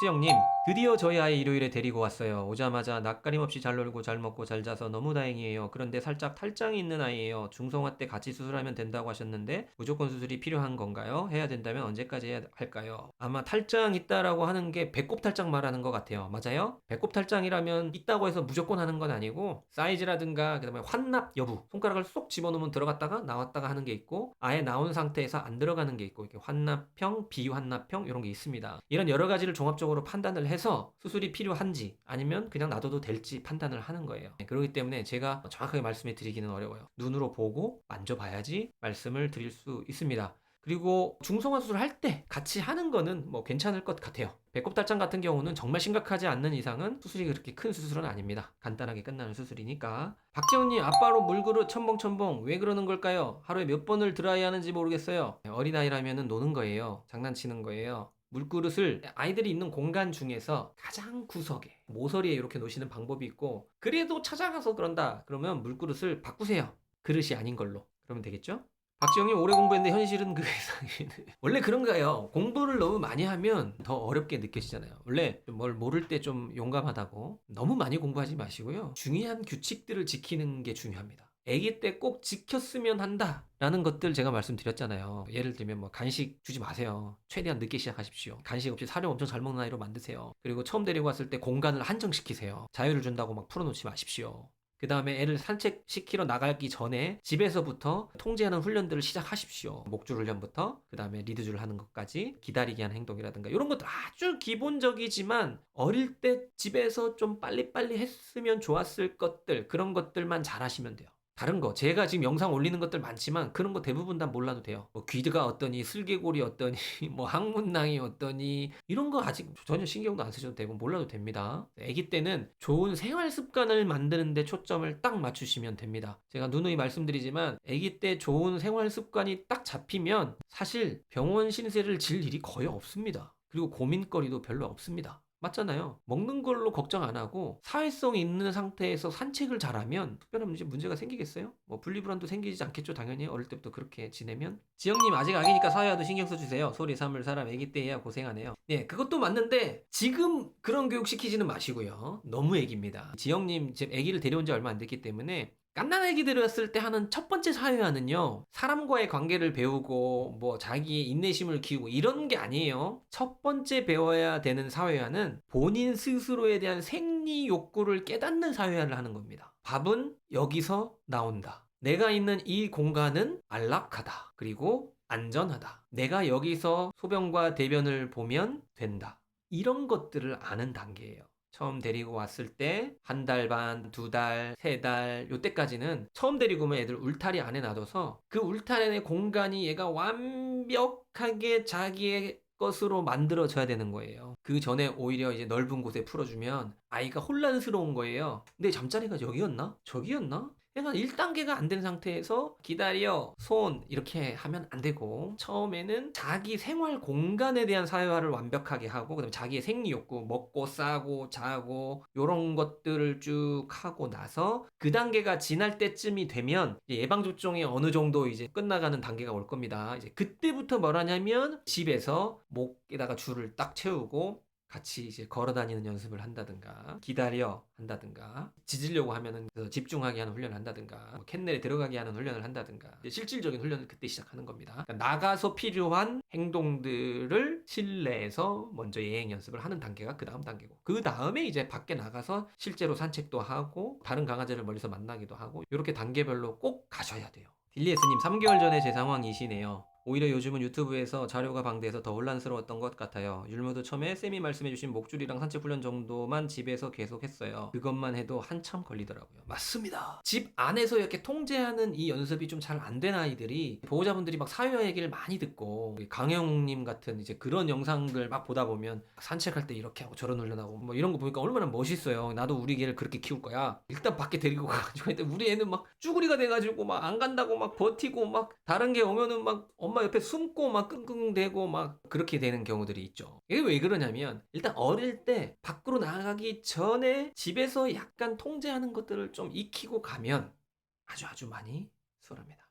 박지영님, 드디어 저희 아이 일요일에 데리고 왔어요. 오자마자 낯가림 없이 잘 놀고 잘 먹고 잘 자서 너무 다행이에요. 그런데 살짝 탈장이 있는 아이예요. 중성화 때 같이 수술하면 된다고 하셨는데 무조건 수술이 필요한 건가요? 해야 된다면 언제까지 해야 할까요? 아마 탈장 있다라고 하는 게 배꼽 탈장 말하는 것 같아요. 맞아요? 배꼽 탈장이라면 있다고 해서 무조건 하는 건 아니고 사이즈라든가 그다음에 환납 여부, 손가락을 쏙 집어넣으면 들어갔다가 나왔다가 하는 게 있고 아예 나온 상태에서 안 들어가는 게 있고 이렇게 환납형, 비환납형 이런 게 있습니다. 이런 여러 가지를 종합적으로 판단을 해서 수술이 필요한지 아니면 그냥 놔둬도 될지 판단을 하는 거예요. 네, 그렇기 때문에 제가 정확하게 말씀해 드리기는 어려워요. 눈으로 보고 만져봐야지 말씀을 드릴 수 있습니다. 그리고 중성화 수술 할 때 같이 하는 거는 뭐 괜찮을 것 같아요. 배꼽 탈장 같은 경우는 정말 심각하지 않는 이상은 수술이 그렇게 큰 수술은 아닙니다. 간단하게 끝나는 수술이니까. 박지훈님 아빠로 물그릇 첨벙첨벙 왜 그러는 걸까요? 하루에 몇 번을 드라이 하는지 모르겠어요. 어린아이라면 노는 거예요. 장난치는 거예요. 물그릇을 아이들이 있는 공간 중에서 가장 구석에 모서리에 이렇게 놓으시는 방법이 있고 그래도 찾아가서 그런다 그러면 물그릇을 바꾸세요. 그릇이 아닌 걸로. 그러면 되겠죠? 박지영님 오래 공부했는데 현실은 그 이상이네. 원래 그런가요? 공부를 너무 많이 하면 더 어렵게 느껴지잖아요. 원래 좀뭘 모를 때 좀 용감하다고. 너무 많이 공부하지 마시고요. 중요한 규칙들을 지키는 게 중요합니다 아기 때 꼭 지켰으면 한다 라는 것들 제가 말씀드렸잖아요. 예를 들면 뭐 간식 주지 마세요. 최대한 늦게 시작하십시오. 간식 없이 사료 엄청 잘 먹는 아이로 만드세요. 그리고 처음 데리고 왔을 때 공간을 한정시키세요. 자유를 준다고 막 풀어놓지 마십시오. 그 다음에 애를 산책시키러 나가기 전에 집에서부터 통제하는 훈련들을 시작하십시오. 목줄 훈련부터 그 다음에 리드줄 하는 것까지 기다리게 하는 행동이라든가 이런 것들 아주 기본적이지만 어릴 때 집에서 좀 빨리빨리 했으면 좋았을 것들 그런 것들만 잘 하시면 돼요. 다른 거 제가 지금 영상 올리는 것들 많지만 그런 거 대부분 다 몰라도 돼요. 뭐 귀드가 어떠니 슬개골이 어떠니 뭐 항문낭이 어떠니 이런 거 아직 전혀 신경도 안 쓰셔도 되고 몰라도 됩니다. 아기 때는 좋은 생활 습관을 만드는데 초점을 딱 맞추시면 됩니다. 제가 누누이 말씀드리지만 아기 때 좋은 생활 습관이 딱 잡히면 사실 병원 신세를 질 일이 거의 없습니다. 그리고 고민거리도 별로 없습니다. 맞잖아요. 먹는 걸로 걱정 안 하고 사회성이 있는 상태에서 산책을 잘하면 특별한 문제, 문제가 생기겠어요? 뭐 분리불안도 생기지 않겠죠. 당연히 어릴 때부터 그렇게 지내면. 지영님 아직 아기니까 사회화도 신경 써주세요. 소리 삼을 사람 아기 때야 고생하네요. 네, 그것도 맞는데 지금 그런 교육 시키지는 마시고요. 너무 애기입니다. 지영님 지금 아기를 데려온 지 얼마 안 됐기 때문에 갓난 아기 들었을 때 하는 첫 번째 사회화는요, 사람과의 관계를 배우고, 뭐, 자기의 인내심을 키우고, 이런 게 아니에요. 첫 번째 배워야 되는 사회화는 본인 스스로에 대한 생리 욕구를 깨닫는 사회화를 하는 겁니다. 밥은 여기서 나온다. 내가 있는 이 공간은 안락하다. 그리고 안전하다. 내가 여기서 소변과 대변을 보면 된다. 이런 것들을 아는 단계예요. 처음 데리고 왔을 때 한 달 반, 두 달, 세 달, 요때까지는 처음 데리고 오면 애들 울타리 안에 놔둬서 그 울타리 안의 공간이 얘가 완벽하게 자기의 것으로 만들어져야 되는 거예요. 그 전에 오히려 이제 넓은 곳에 풀어주면 아이가 혼란스러운 거예요. 근데 잠자리가 여기였나? 저기였나? 약간 1단계가 안 된 상태에서 기다려, 손 이렇게 하면 안 되고 처음에는 자기 생활 공간에 대한 사회화를 완벽하게 하고 그 다음에 자기의 생리 욕구, 먹고 싸고 자고 요런 것들을 쭉 하고 나서 그 단계가 지날 때쯤이 되면 이제 예방 접종이 어느 정도 이제 끝나가는 단계가 올 겁니다. 이제 그때부터 뭘 하냐면 집에서 목에다가 줄을 딱 채우고 같이 이제 걸어 다니는 연습을 한다든가 기다려 한다든가 짖으려고 하면은 그 집중하게 하는 훈련을 한다든가 뭐 캔넬에 들어가게 하는 훈련을 한다든가 실질적인 훈련을 그때 시작하는 겁니다. 그러니까 나가서 필요한 행동들을 실내에서 먼저 예행 연습을 하는 단계가 그 다음 단계고 그 다음에 이제 밖에 나가서 실제로 산책도 하고 다른 강아지를 멀리서 만나기도 하고 이렇게 단계별로 꼭 가셔야 돼요. 딜리에스님 3개월 전에 제 상황이시네요. 오히려 요즘은 유튜브에서 자료가 방대해서 더 혼란스러웠던 것 같아요. 율무도 처음에 쌤이 말씀해주신 목줄이랑 산책 훈련 정도만 집에서 계속 했어요. 그것만 해도 한참 걸리더라고요. 맞습니다. 집 안에서 이렇게 통제하는 이 연습이 좀 잘 안 된 아이들이 보호자분들이 막 사회화 얘기를 많이 듣고 강영님 같은 이제 그런 영상들 막 보다 보면 산책할 때 이렇게 하고 저런 훈련하고 뭐 이런 거 보니까 얼마나 멋있어요. 나도 우리 개를 그렇게 키울 거야. 일단 밖에 데리고 가가지고 우리 애는 막 쭈구리가 돼가지고 막 안 간다고 막 버티고 막 다른 게 오면은 막 엄마 옆에 숨고 막 끙끙대고 막 그렇게 되는 경우들이 있죠. 이게 왜 그러냐면 일단 어릴 때 밖으로 나가기 전에 집에서 약간 통제하는 것들을 좀 익히고 가면 아주 아주 많이 수월합니다.